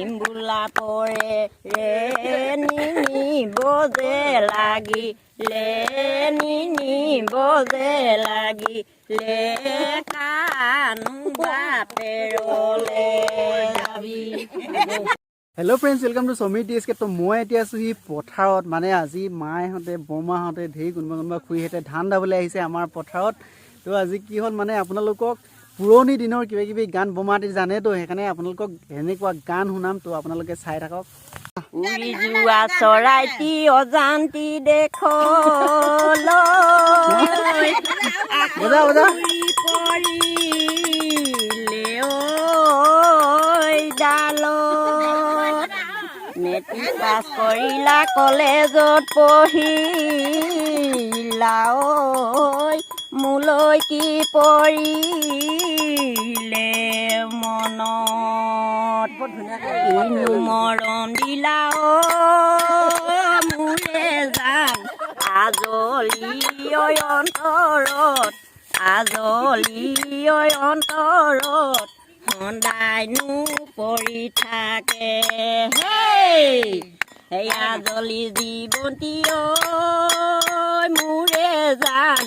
নিম্বুলা পৰে ৰে নিনিব যে লাগিলে নিনিব যে লাগিলে, কানু বাপেৰলে যাবি। Hello' friends welcome to Samir T S K তো মই এতিয়া আছোঁ সি পথাৰত। মানে আজি মাহঁতে, বৰমাহঁতে ধেৰ কোনোবা কোনোবা খুৰীহঁতে ধান দাবলৈ আহিছে আমাৰ পথাৰত। তো আজি কি হ'ল মানে আপোনালোকক পুৰণি দিনৰ কিবা কিবি গান বৰমাহঁতে জানেতো সেইকাৰণে আপোনালোকক এনেকুৱা গান শুনাম তো আপোনালোকে চাই থাকক। উৰি যোৱা চৰাইটি অজান্তি বজা বজা। ডালত মেট্ৰিক পাছ কৰিলা কলেজত পঢ়িলা ঐ মোলৈ কি পৰিলে মনত মৰম দিলা মোৰে জান। আজলি অন্তৰত আজলি অন্তৰত সদায়নো পৰি থাকে। সেই আজলি জীৱন্তী ঐ মোৰে জান।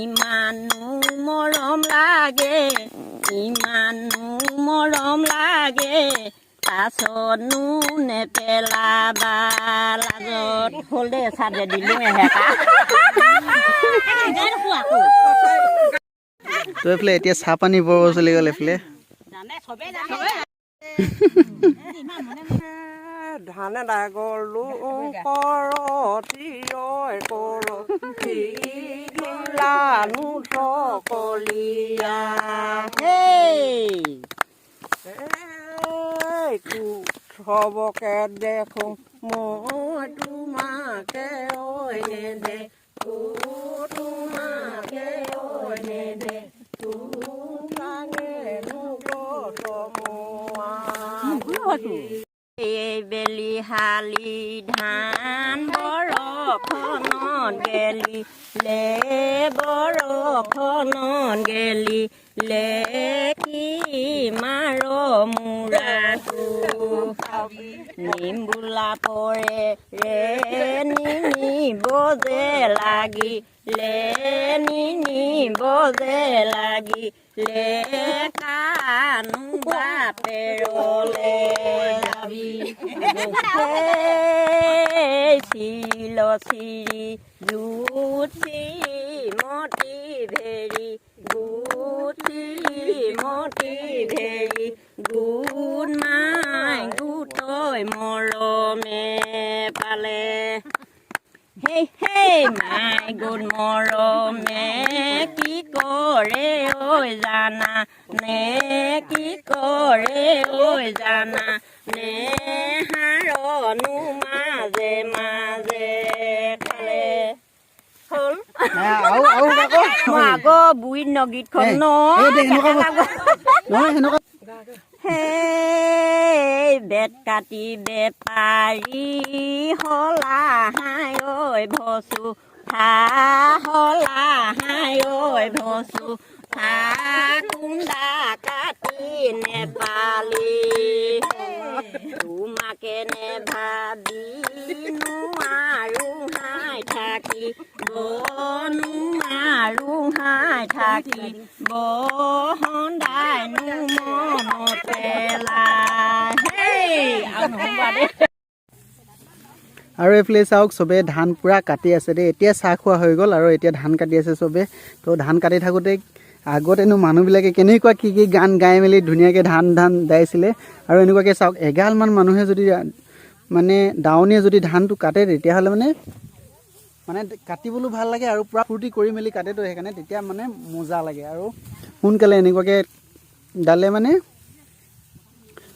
ইমানো মৰম লাগে ইমানো মৰম লাগে। পাছতনো নেপেলাবা লাজত হ'ল দে চাদে দিলোঁ এহেকা তো এইফালে এতিয়া চাহ পানী বৰ চলি গ'ল এইফালে। ধানে ডাগলো কৰতি ঐ কৰতিলানো সকলিয়া। এইটো চবকে দেখোঁ মই তোমাকে ঐ নেদেখো তোমাকে গতমোৱা এই বেলি শালি ধান বৰষণত গেলি লে বৰষণত গেলি লে কি মাৰ মূৰাটো নিম্বুলা পৰে ৰে নিনিব যে লাগিলে নিনিব যে লাগিলে কানু বাপেৰলে যাবি সেই চিল চিৰি জুঠি মতি ভেৰি গুঠি মতি ভেৰি গোট মাই গোটই মৰমে পালে হেই হেই মাই গোট মৰমে কি কৰে ঐ জানা নে কি কৰে ঐ জানা নে হাৰনো মাজে মাজে খালে হ'ল আকৌ আগৰ বুঢ়ী নগীতখন ন সেই বেত কাটি বেপাৰী হলা হাই ঐ ভচু থা হলা হাই ঐ ভচু থা কুন্দা কাটি নেপালি তোমাকে নেভাবি নোৱাৰো হাই থাকি নোৱাৰো হাই থাকি বহন্দাইনো মনত পেলাই হেই আৰু এইফালে চাওক চবে ধান পূৰা কাটি আছে দেই। এতিয়া চাহ খোৱা হৈ গ'ল আৰু এতিয়া ধান কাটি আছে চবে। তো ধান কাটি থাকোঁতে আগতেনো মানুহবিলাকে কেনেকুৱা কি কি গান গাই মেলি ধুনীয়াকৈ ধান ধান দাইছিলে আৰু এনেকুৱাকৈ চাওক এগালমান মানুহে যদি মানে দাৱনীয়ে যদি ধানটো কাটে তেতিয়াহ'লে মানে মানে কাটিবলৈ ভাল লাগে আৰু পূৰা ফূৰ্তি কৰি মেলি কাটেতো। সেইকাৰণে তেতিয়া মানে মজা লাগে আৰু। সোনকালে এনেকুৱাকৈ দালে মানে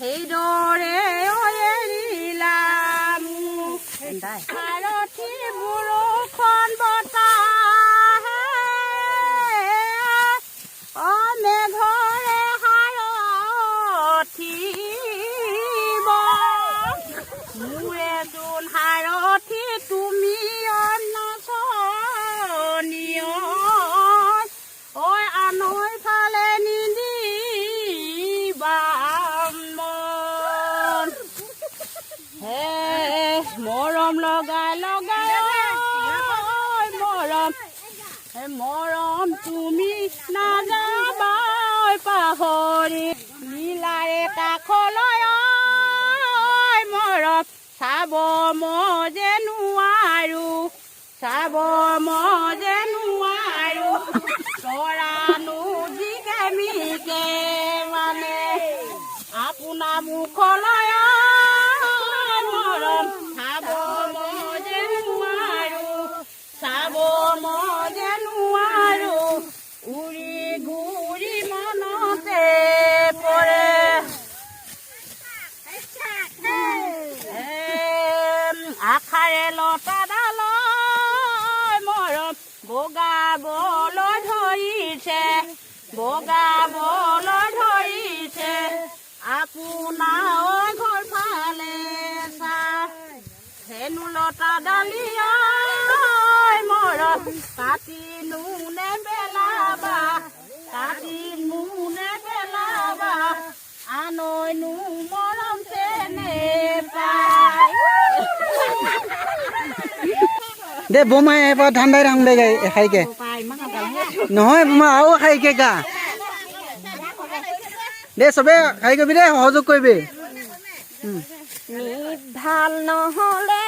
Hey, Dore, oh, yeah, চাব মজে নোৱাৰো কৰানো যি কেমিকে মানে। আপোনাৰ মুখলৈ বগাবলৈ ধৰিছে আপোনাৰ ঘৰ ফালে হেনো লতা ডালিয়াই মৰম কাটি নুনে পেলাবা কাটি নুনে পেলাবা আনৈনো মৰম চেনে পায়। দে বোমাই এবাৰ ধান দাই থাকোঁ দে গাই নহয় বোমা আৰু খাই কেকা দে চবে খাই কৰিবি দে সহযোগ কৰিবি। ভালো নহলে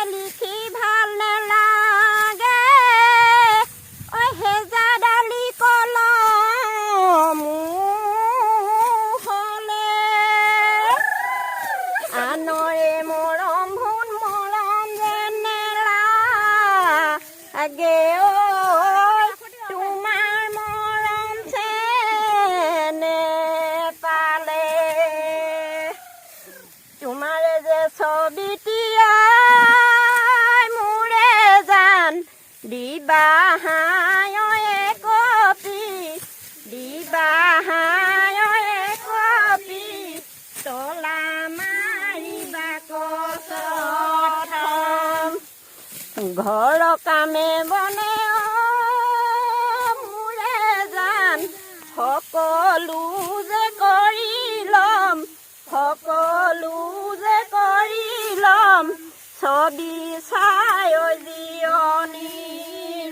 ঘৰ কামে বনে মোৰে জান। সকলো যে কৰি ল'ম, সকলো যে কৰি ল'ম, ছবি চাই জিৰণি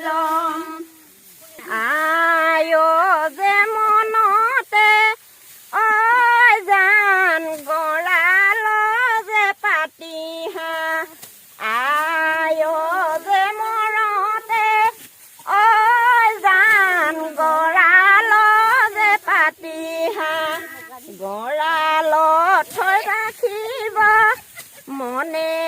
ল'ম। আয় যে মনতে morning.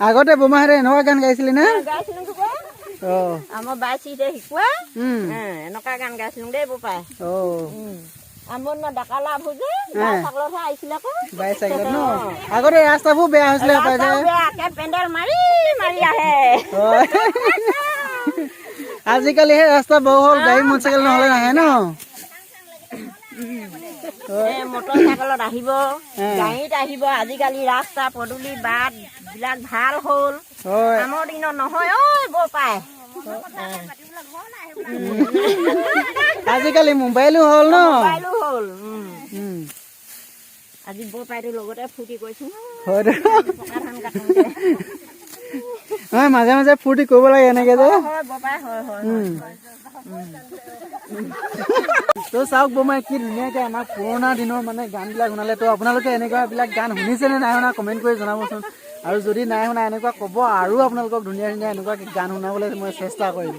আগতে বোমাহঁতে এনেকুৱা গান গাইছিলি নে? আমাৰ বাইচিতে শিকোৱা। উম, এনেকুৱা গান গাইছিলো দেই বোপাই। অঁ। আমাৰ ন ডেকা লাভ যে হা। চাকলতহে আহিছিলে আকৌ। বাইক চাইকেলত ন? আগতে ৰাস্তাবোৰ বেয়া হৈছিলে হপাই যে। ৰাস্তাও বেয়াকে পেণ্ডেল মাৰি মাৰি আহে। হয়। আজিকালিহে ৰাস্তা বহু হ'ল গাড়ী মটৰচাইকেল নহ'লে নাহে ন? মটৰ চাইকেলত আহিব গাড়ীত আহিব আজিকালি ৰাস্তা পদূলি বাট বিলাক ভাল হ'ল। হয়। আমাৰ দিনত নহয় ঐ বোপাই আজিকালি মোবাইলো হ'ল ন? মোবাইলো হ'ল আজি বোপাইটোৰ লগতে ফূৰ্তি কৰিছো। হয় হয় মাজে মাজে ফূৰ্তি কৰিব লাগে এনেকে যে। তো চাওক বোমাই কি ধুনীয়াকে আমাৰ পুৰণা দিনৰ মানে গানবিলাক শুনালে। তো আপোনালোকে এনেকুৱাবিলাক গান শুনিছেনে নাই শুনা কমেণ্ট কৰি জনাবচোন। আৰু যদি নাই শুনা এনেকুৱা ক'ব আৰু আপোনালোকক ধুনীয়া ধুনীয়া এনেকুৱা গান শুনাবলৈ মই চেষ্টা কৰিম।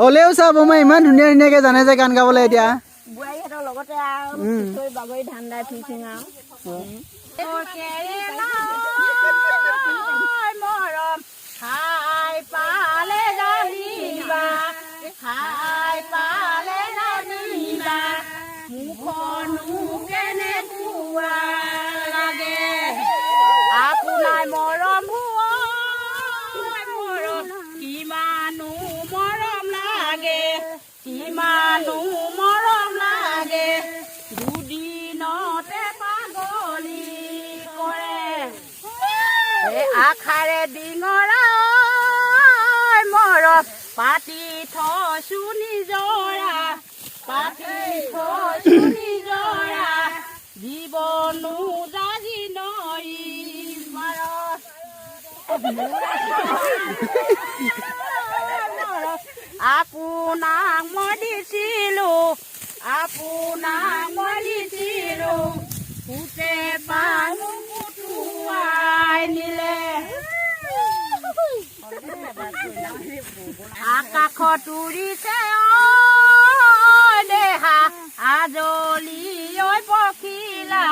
হ'লেও চা বোমাই ইমান ধুনীয়া ধুনীয়াকে জানে যে গান গাবলৈ এতিয়া। লগতে আৰু বাগৰি ধান দাই ফুৰিছোঁ আৰু। হাই পালে জানিবা হাই পালে জানিবা মুখনু কেনে আপোনাৰ মৰম মৰম মৰম লাগে? কিমানো মৰম লাগে? দুদিনতে পাগলী কৰে আষাৰে ডিঙৰা પાટી થો સુની જોડા પાટી થો સુની જોડા જીવનું રાજી નઈ મારો. આપુના મળી સીલો આપુના મળી સીલો ઉતે પાનું કુટુઆ નીલે. আকাশত উৰিছে ঐ দেহা। আজলি ঐ পখিলা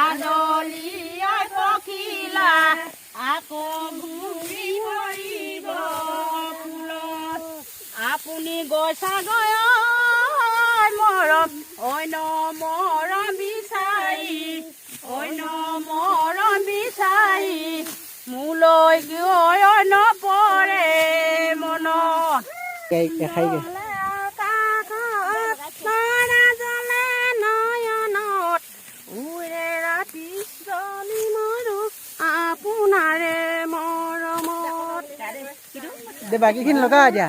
আজলি ঐ পখিলা। আকৌ ঘূৰি পৰিব ফুলত। আপুনি গৈছাগৈ ঐ মৰম। অন্য মৰম বিচাৰি অন্য মৰম বিচাৰি। মোলৈ গৈ নপৰে মনত গাই দেখাই গে। তৰা জ্বলে নয়নত। উৰে ৰাতি জলি মৰো আপোনাৰে মৰমত। দে বাকীখিনি লগা এতিয়া।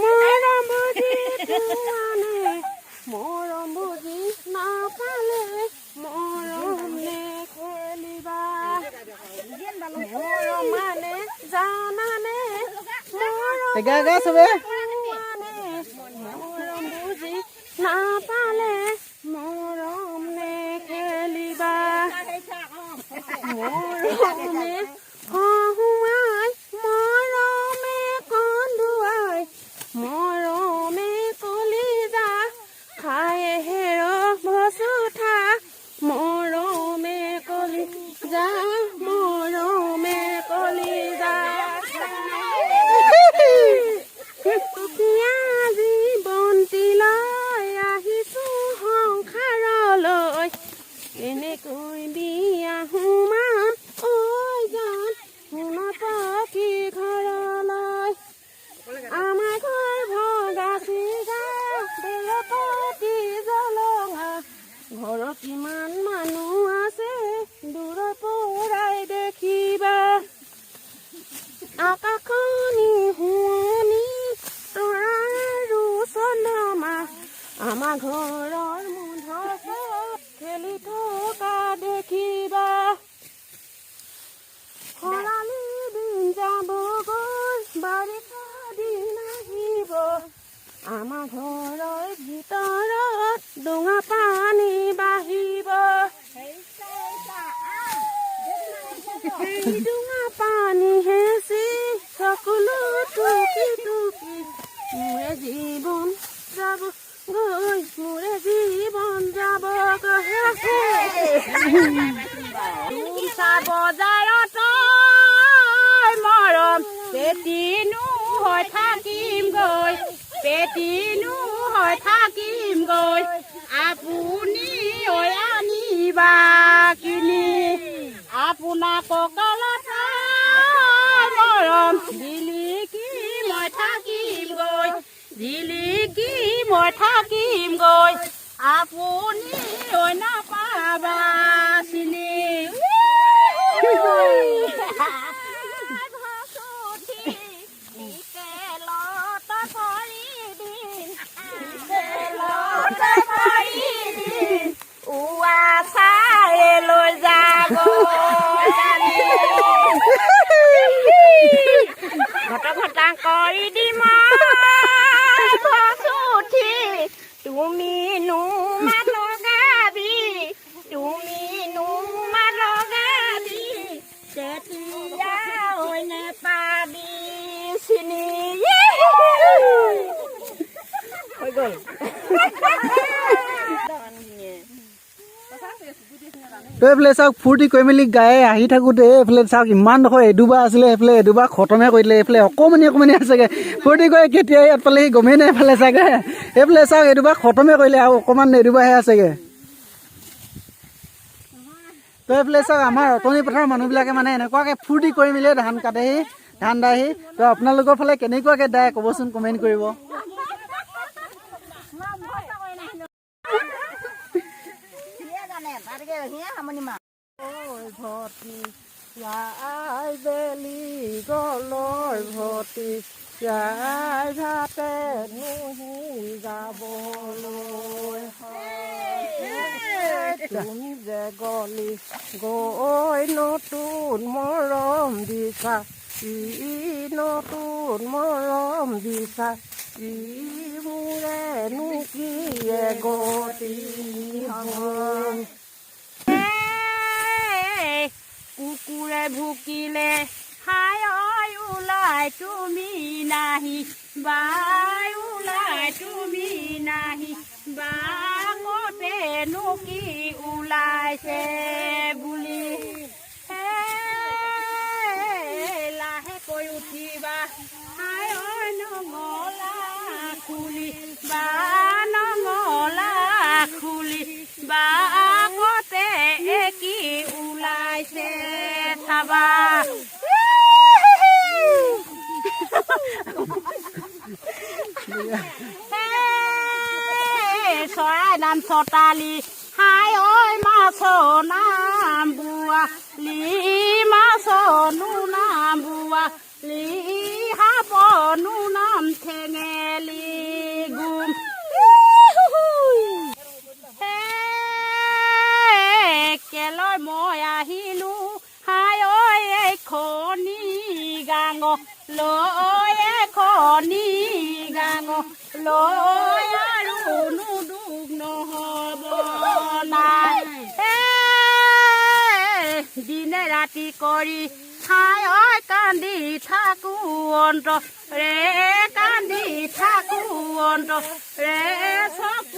মরম বুঝি তুয়ানে মরম বুঝি না পালে মরম খেলিবা। মরম জানানে গা গা সবে মরম বুঝি ঘৰৰ মুধত খেলি থকা দেখিবা। খৰালি দিন যাবগৈ বাৰিষা দিন আহিব। আমাৰ ঘৰৰ ভিতৰত ডোঙা পানী বাঢ়িব। ডোঙা পানী হেঁচি সকলো টুকি টুকি, মোৰে জীৱন যাব। গৈ মোৰে জীৱন যাব বজাৰত মৰম পেটিনো হৈ থাকিম গৈ পেটিনো হৈ থাকিম গৈ আপুনি ঐ আনিবা কিনি আপোনাৰ কঁকালত মৰম জিলিকি মই থাকিম গৈ জিলিকি মই থাকিম গৈ। আপুনি ঐ নাপাবা চিনি। ঘট ঘটা কৰি দিম উঠি তুমি নুমা লগাবি তুমি নুমা লগাবি তেতিয়া অইনে পাবি চিনি হৈ গ'ল এইফালে চাওক ফূৰ্তি কৰি মেলি গাই আহি থাকোঁতে এইফালে চাওক ইমান ডোখৰ এডুবা আছিলে সেইফালে এডুবা খতমে কৰি দিলে এইফালে অকণমানি অকণমানি আছেগৈ। ফূৰ্তি কৰি কেতিয়া ইয়াত পালেহি গমেই নাই এইফালে চাগে। এইফালে চাওক এডুবা খতমে কৰিলে আৰু অকণমান এডুবাহে আছেগৈ। তো এইফালে চাওক আমাৰ অটনি পথাৰৰ মানুহবিলাকে মানে এনেকুৱাকৈ ফূৰ্তি কৰি মেলি ধান কাটেহি ধান দায়হি তো আপোনালোকৰ ফালে কেনেকুৱাকৈ দায় ক'বচোন কমেণ্ট কৰিব সিয়ে সামনি মাৰ ঐ ভতি আই বেলি গলৈ ভতি আই ভাতে নুহি যাবলৈ তুমি যে গলি গৈ নতুন মৰম দিছা ই নতুন মৰম দিছা ই মোৰেনো কিয়ে গতি কুকুৰে ভুকিলে হাই ঐ ওলাই তুমি নাহি বাই ওলাই তুমি নাহি বাঙতেনো কি ওলাইছে বুলি। চৰাই নাম চতালি হাই ঐ মাছৰ নাম বোৱা লি মাছনো নাম বোৱা লি সাপনো নাম ঠেঙেলি গুম হেই, কেলৈ মই আহিলো হাই ঐ এখনি গাঙ লৈ এখনি গাঙ লৈ আৰু নুদুখ নহ'ব নাই দিনে ৰাতি কৰি হাই ঐ কান্দি থাকো অন্ত ৰে কান্দি থাকো অন্ত ৰে চকুলো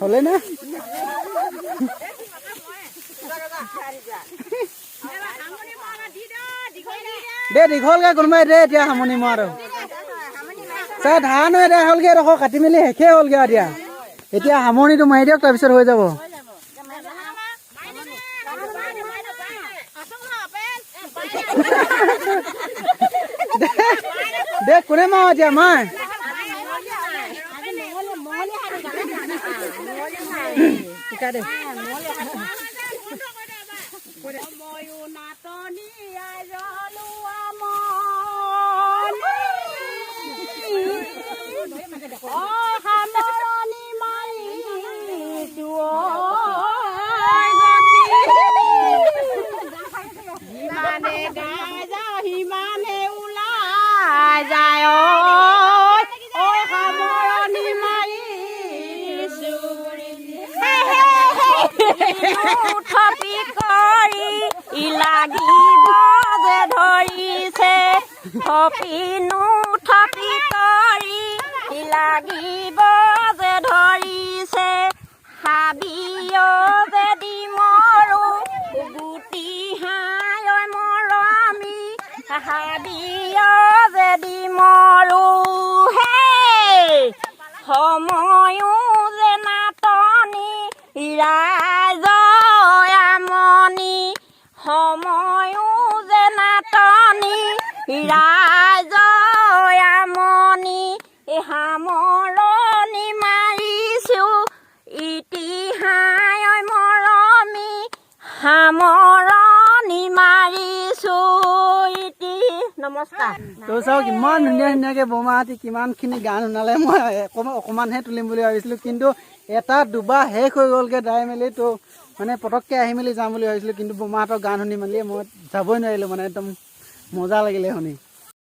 হ'লে না? দে দীঘলকৈ কোনোবাই দে, এতিয়া সামনি মই আৰু। চাই ধানো এতিয়া হ'লগৈ এডোখৰ কাটি মেলি শেষেই হ'লগৈ আৰু এতিয়া। এতিয়া সামৰণিটো মাৰি দিয়ক, তাৰপিছত হৈ যাব। দে, কোনে মাৰ এতিয়া, মাৰ? કાઢે. મોયો નાતો ની આયો ৰাইজৰ আমনি সামৰণি মাৰিছো ইতিহায় মৰমি সামৰণি মাৰিছো ইতি নমস্কাৰ তো চাওক, ইমান ধুনীয়া ধুনীয়াকৈ বৌমাহঁতি কিমানখিনি গান শুনালে মই অকণমান অকণমানহে তুলিম বুলি ভাবিছিলোঁ, কিন্তু এটা দুবাৰ শেষ হৈ গ'লগৈ দাই মেলি তো মানে পটককৈ আহি মেলি যাম বুলি ভাবিছিলোঁ, কিন্তু বৌমাহঁতৰ গান শুনি মেলি মই যাবই নোৱাৰিলোঁ মানে একদম মজা লাগিলে শুনি